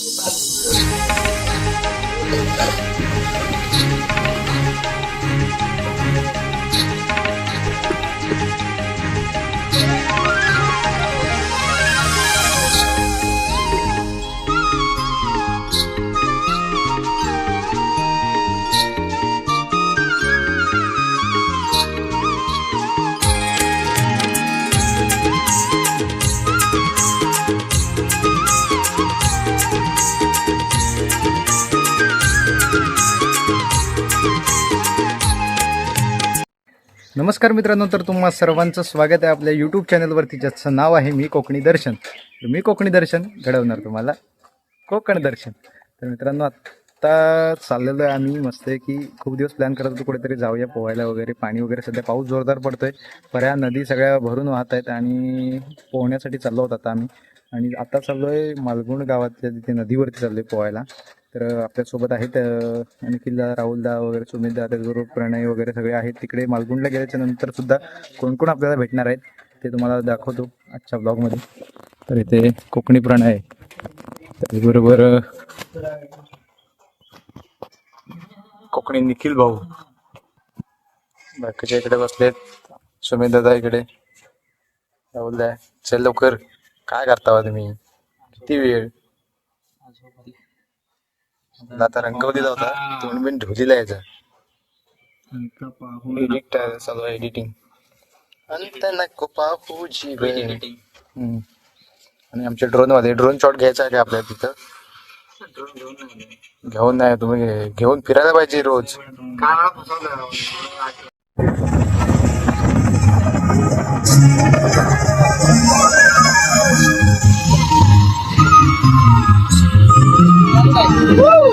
Thank you. नमस्कार मित्रांनो तर तुम्हा सर्वांचं स्वागत आहे आपल्या यूट्यूब चॅनलवरती ज्याचं नाव आहे मी कोकणी दर्शन. तर मी कोकणी दर्शन घडवणार तुम्हाला. कोकण दर्शन. तर मित्रांनो आत्ता चाललेलो आहे आम्ही मस्त आहे की खूप दिवस प्लॅन करत होतो कुठेतरी जाऊया पोहायला वगैरे. पाणी वगैरे सध्या पाऊस जोरदार पडतोय. बऱ्या नदी सगळ्या भरून वाहत आहेत आणि पोहण्यासाठी चाललो होतो आता आम्ही. आणि आता चाललो आहे मालगुण गावातल्या तिथे नदीवरती चाललो आहे पोहायला. तर आपल्यासोबत आहेत निखिलदा राहुलदा वगैरे सुमितदा त्याचबरोबर प्रणय वगैरे सगळे आहेत. तिकडे मालगुंडला गेल्याच्यानंतर सुद्धा कोण कोण आपल्याला भेटणार आहेत ते तुम्हाला दाखवतो आजच्या ब्लॉगमध्ये. तर इथे कोकणी प्रणय आहे. त्याचबरोबर कोकणी निखिल भाऊ. बाकीच्या इकडे बसलेत सुमित दादा इकडे. राहुलदा चल लवकर. काय करता तुम्ही? किती वेळ? आता रंगवलेला होता. तोंड बिन ढोलीला यायचा एडिट चालू आहे एडिटिंग अंत नको पाहू जीव हम्म. आणि आमचे ड्रोन वाले ड्रोन शॉट घ्यायचा आहे का आपल्या तिथं? घेऊन नाही तुम्ही घेऊन फिरायला पाहिजे रोज. Woo!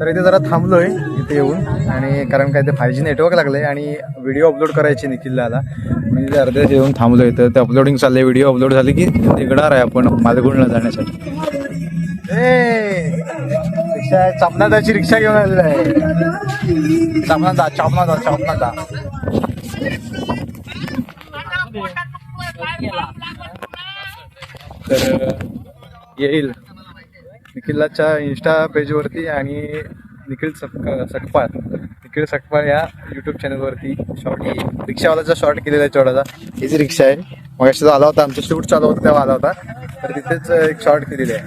तर इथे जरा थांबलोय इथे येऊन. आणि कारण काय ते फाय जी नेटवर्क लागलंय आणि व्हिडिओ अपलोड करायची निखिलला आला म्हणजे अर्ध्या येऊन थांबलोय. इथं ते अपलोडिंग चाललंय व्हिडिओ अपलोड झाले की निघणार आहे आपण मालगुणला जाण्यासाठी. रिक्षा आहे. चापनादाची रिक्षा घेऊन आलेला आहे. चापनादा चापनादा चापनादा तर येईल. निखिलाच्या इन्स्टा पेजवरती आणि निखिल सक सकपाळ निखिल सकपाळ या यूट्यूब चॅनलवरती शॉर्ट रिक्षावाल्याचा शॉर्ट केलेला आहे छोटासा हीच रिक्षा आहे? मग आला होता आमचा. शूट चालू होतं तेव्हा आला होता. तर तिथेच एक शॉर्ट केलेली आहे.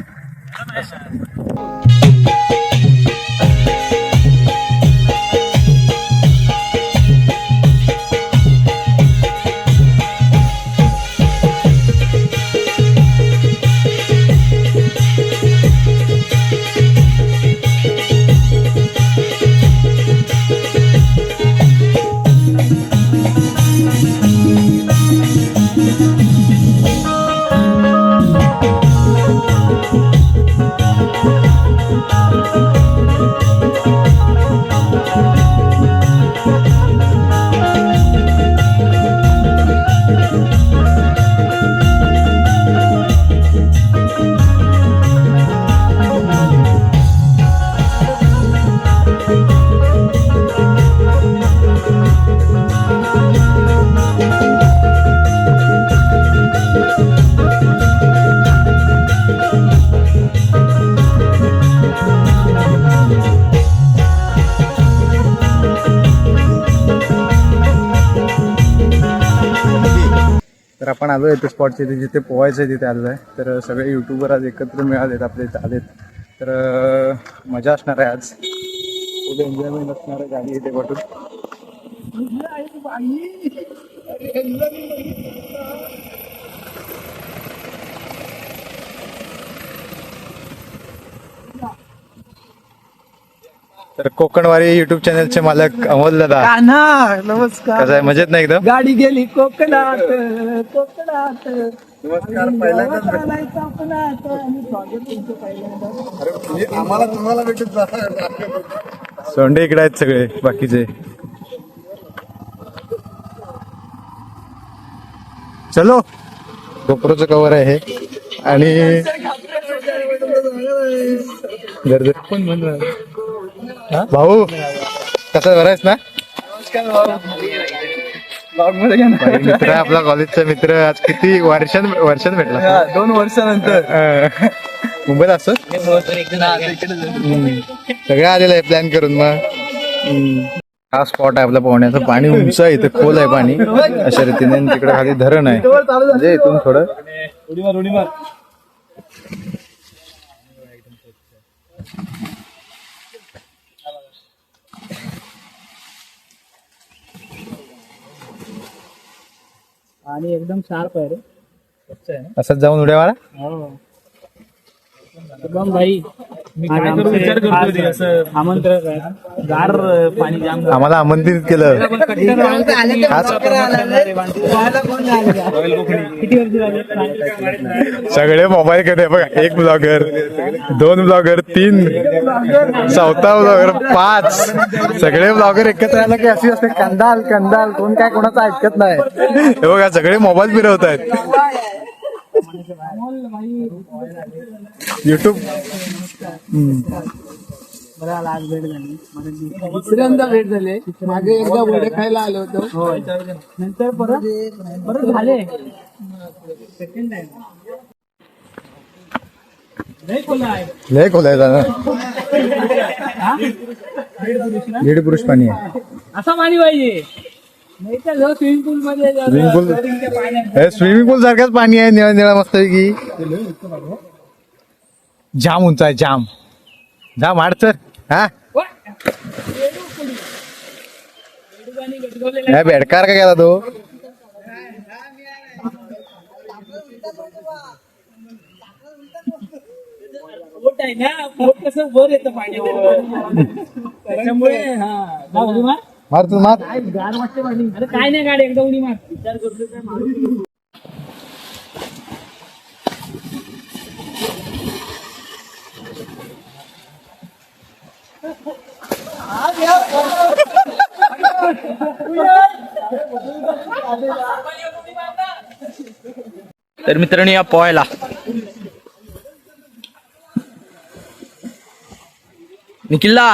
तर आपण आलो आहे ते स्पॉटचे इथे जिथे पोहायचं आहे तिथे आलो आहे. तर सगळे युट्यूबर आज एकत्र मिळालेत आपले इथे आलेत. तर मजा असणार आहे आज. खूप एन्जॉयमेंट असणार आहे गाडी इथे वाटून तर कोकणवारी युट्यूब चॅनलचे मालक अमोल दादा. कान्हा नमस्कार. कसं आहे? मजेत नाही एकदम? गाडी गेली कोकणात कोकणात. नमस्कार आलाय कोकणात आणि स्वागत तुमचं पहिल्यांदा. आम्हाला तुम्हाला भेटत सोंडे इकडे आहेत सगळे बाकीचे. चलो. गोप्रोचं कवर आहे हे. आणि गर्द- हा? भाऊ कसं बरं आहेस ना? मित्र आहे आपला कॉलेजचा मित्र. आज किती वर्षां वर्षात भेटला? दोन वर्षानंतर. अं, मुंबईत असतो सगळं आलेलं आहे प्लॅन करून मग. हम्म. हा स्पॉट आहे आपला पोहण्याचं. पाणी उंच आहे इथं खोल आहे पाणी. अशा रीतीने आणि तिकडे खाली धरण आहे. म्हणजे इथून थोडं आणि एकदम शार्प आहे रे. स्वच्छ आहे ना? असंच जाऊन उड्या मारा. शुभम भाई. मी काय करू विचार करतो असं. आमंत्रण आहे. गार पाणी जाम आम्हाला आमंत्रित केलं. खास किती वर्ष झाले? सगळे मोबाईल कडे बघा एक ब्लॉगर दोन ब्लॉगर तीन. चौथा ब्लॉगर पाच. सगळे ब्लॉगर एकत्र आला की अशी असते कंदाल कंदाल. कोण काय कोणाचं ऐकत नाही. हे बघा सगळे मोबाईल फिरवत आहेत युट्यूब बरं आला आज भेट झाली मला दुसऱ्यांदा भेट झाली मागे एकदा वडे खायला आलो होतो. नंतर परत परत झाले. सेकंड टाइम लय खोला आहे लय ना हा? दीड पुरुष पाणी आहे. असा पाणी पाहिजे. स्विमिंग पूल मध्ये हे स्विमिंग पूल सारखंच पाणी आहे निळा निळा मस्त की जाम उंच आहे जाम. जाम हाड सर हा. काय बेडकार का गेला तो? बोट आहे ना बोट कसं वर येतं पाणी त्याच्यामुळे हा. जा उडी मार मार तू मार. काय गार वाटते पाणी अरे काय नाही गाडी एकदा उडी मार विचार करतो काय मारू. तर मित्रांनो या पोहायला. निखिलला.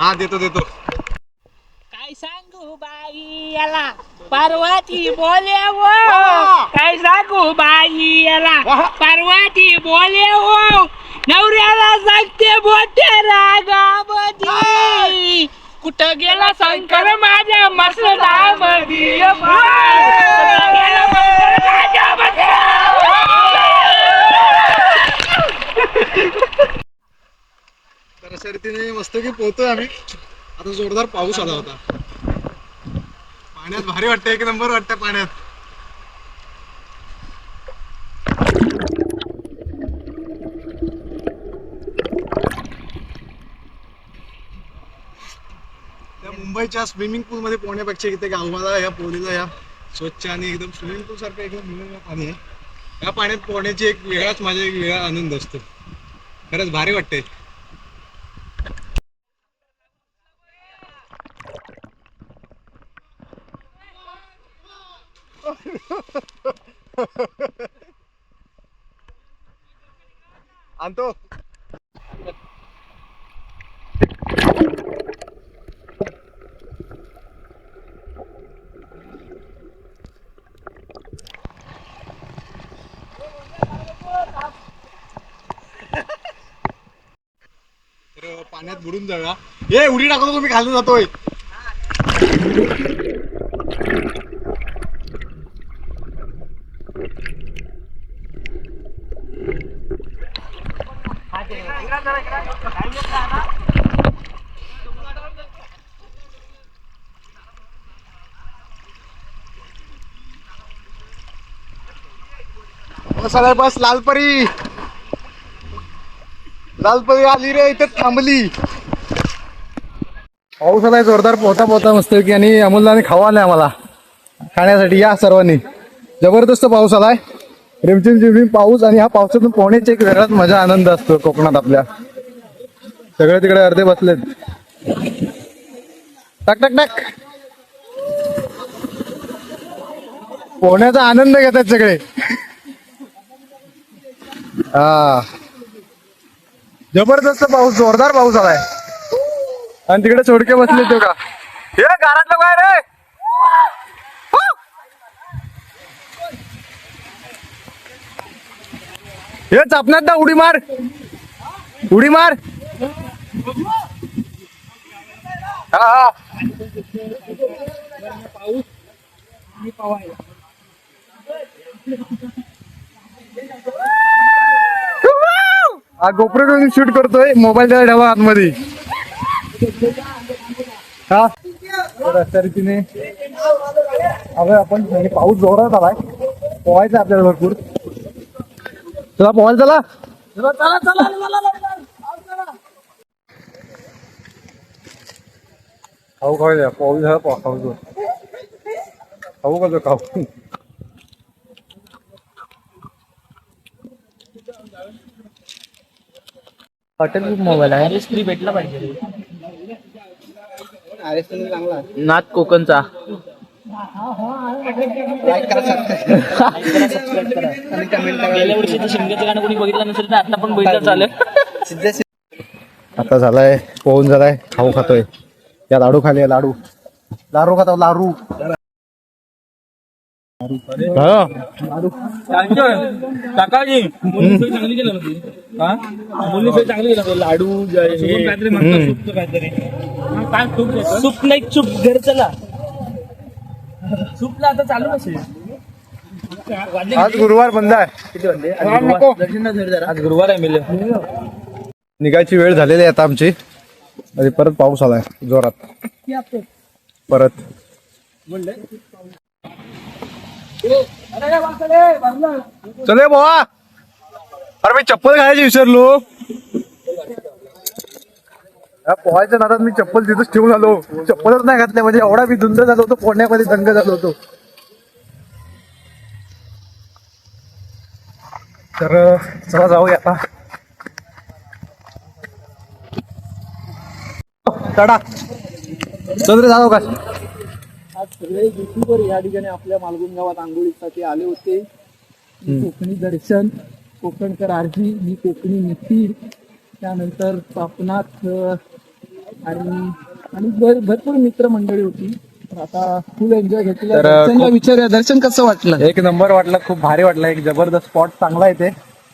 हा देतो देतो काय सांगू बाई याला पार्वती बोले वो काय सांगू बाई याला पार्वती बोले वो नवऱ्याला सांगते मोठ्या रागामध्ये कुठं गेला शंकर? माझ्या मसनामध्ये कुठं गेला शंकर माझ्या तर अशा रीतीने मस्त की पोहतोय आम्ही. आता जोरदार पाऊस आला होता. पाण्यात भारी वाटतं एक नंबर वाटतं पाण्यात. मुंबईच्या स्विमिंग पूल मध्ये पोहण्यापेक्षा इथे गावाला या पोलीला या स्वच्छ आणि एकदम स्विमिंग पूल सारखं एकदम पाणी आहे. या पाण्यात पोहण्याची एक वेगळाच माझा एक वेगळा आनंद असतो. खरंच भारी वाटते आणतो तर पाण्यात बुडून जाऊया. ए उडी टाकतो तुम्ही खाली जातोय. हो, बस बस लालपरी. लालपरी आली रे इथे थांबली. पाऊस आलाय जोरदार पोहता पोहता मस्त की आणि अमोलदाने खावा आलाय आम्हाला. खाण्यासाठी या सर्वांनी. जबरदस्त पाऊस आलाय. रिमझिम झिमझिम पाऊस आणि ह्या पावसातून पोहण्याची एक वेगळाच मजा आनंद असतो कोकणात आपल्या. सगळे तिकडे अर्धे बसलेत. टाक टाक टाक. पोहण्याचा आनंद घेतात सगळे. हा. जबरदस्त पाऊस जोरदार पाऊस आलाय आणि तिकडे चोडके बसले तो का? हे घरातलं काय रे हो. हे. चापण्यात ना उडी मार. उडी मार. हा हा. हा गोप्रो घेऊन शूट करतोय. मोबाईल त्याला ठेवा आतमध्ये. हा? तर रीतीने आता आपण म्हणजे पाऊस जोरात आलाय. पोहायचं आपल्याला भरपूर. चला पोहायला चला. खाऊ खाऊ पाऊस झाला पाऊस खाऊ खाऊ का खाऊ? हॉटेल बुक मोबाईल आहे. भेटला पाहिजे. नाथ कोकणचा. गेल्या वर्षी ते शिमग्याचं गाणं कोणी बघितलं नसेल तर आता पण बघितलं चालेल. आता झालाय पोहून झालाय खाऊ खातोय. त्या लाडू खाली लाडू. लाडू खातो लाडू. हा. काकाजी चांगली केलं होती. मुली चांगली केलं लाडू काहीतरी म्हणतात काहीतरी. काय सूप सूप नाही सूप घर चला. सूपला आता चालू असेल आज गुरुवार बंद आहे. आज गुरुवार आहे मिले निघायची वेळ झालेली आहे आता आमची. आणि परत पाऊस आलाय जोरात. परत. चले भावा अरे मी चप्पल घालायची विसरलो। पोहायच्या नादात मी चप्पल तिथंच ठेवून आलो. चप्पलच नाही घातल्या म्हणजे एवढा मी धुंद झालो होतो पोहण्यामध्ये दंग झालो होतो. तर चला जाऊया आता. चढा. चल रे जाऊ का? सगळे युट्यूबर या ठिकाणी आपल्या मालगुण गावात आंघोळीसाठी आले होते. कोकणी दर्शन कोकणकर आरजी मी कोकणी नितीन त्यानंतर पापनाथ आणि आणि भर- भरपूर मित्रमंडळी होती. तर आता फुल एन्जॉय घेतला दर्शनला विचारूया दर्शन कसं वाटलं? एक नंबर वाटला खूप भारी वाटला एक जबरदस्त स्पॉट चांगला आहे ते.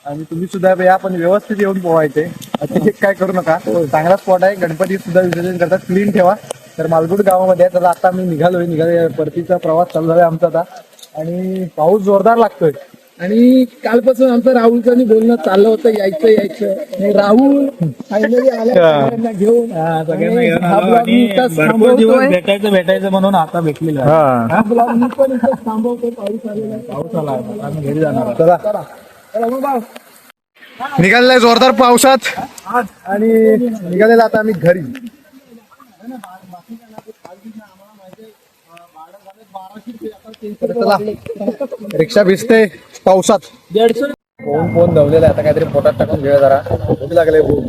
आणि तुम्ही सुद्धा या पण व्यवस्थित येऊन पोहायचे अतिशय काय करू नका. चांगला स्पॉट आहे गणपती सुद्धा विसर्जन करतात क्लीन ठेवा. तर मालगुड गावामध्ये आहे. तर आता मी निघालोय निघालोय. परतीचा प्रवास चालू झालाय आमचा आता. आणि पाऊस जोरदार लागतोय. आणि कालपासून आमचं राहुलचं आणि बोलणं चाललं होतं यायचं यायचं. आणि राहुल फायनली आला. सगळ्यांना घेऊन. हा. भेटायचं भेटायचं म्हणून आता भेटलेलं हा. हा मी पण पाऊस आलेला. पाऊस आला आम्ही घरी जाणार चला. चला. निघालेला जोरदार पावसात. आणि निघालेला आता आम्ही घरी. चला रिक्षा भिजते पावसात. दीडशे फोन फोन धवलेला आहे. आता काहीतरी पोटात टाकून घेऊया जरा. भूक लागले भूक.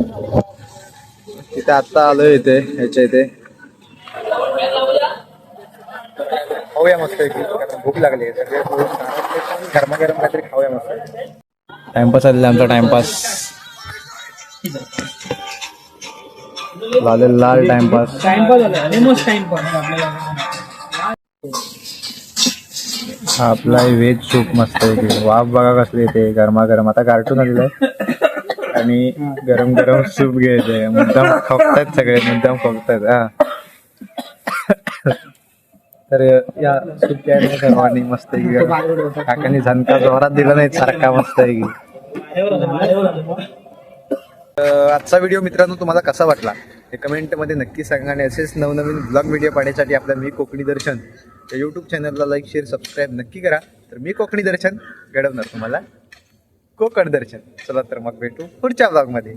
तिथे आता आलोय इथे ह्याच्या इथे. खाऊया मस्त भूक लागली आहे. सगळे गरमागरम काहीतरी खाऊया मस्त टाइमपास आलेला आमचा टाइमपास लाल लाल टाइमपास टाइमपास टाइमपास आपला व्हेज सूप मस्त आहे वाफ बघा कसली येते गरमागरम. आता कार्टून आलेलं आहे. आणि गरम गरम सूप घ्यायचंय. मुद्दाम खोकतात सगळे मुद्दाम खोकतात हा. तर या सूप सर्वांनी. मस्त आहे काकांनी झणका जोरात दिला नाही सारखा मस्त आहे की. आजचा व्हिडिओ मित्रांनो तुम्हाला कसा वाटला? हे कमेंटमध्ये नक्की सांगा आणि असेच नवनवीन ब्लॉग व्हिडिओ पाहण्यासाठी आपल्या मी कोकणी दर्शन या यूट्यूब चॅनलला लाईक शेअर सबस्क्राईब नक्की करा. तर मी कोकणी दर्शन घडवणार तुम्हाला. कोकण दर्शन. चला तर मग भेटू पुढच्या ब्लॉगमध्ये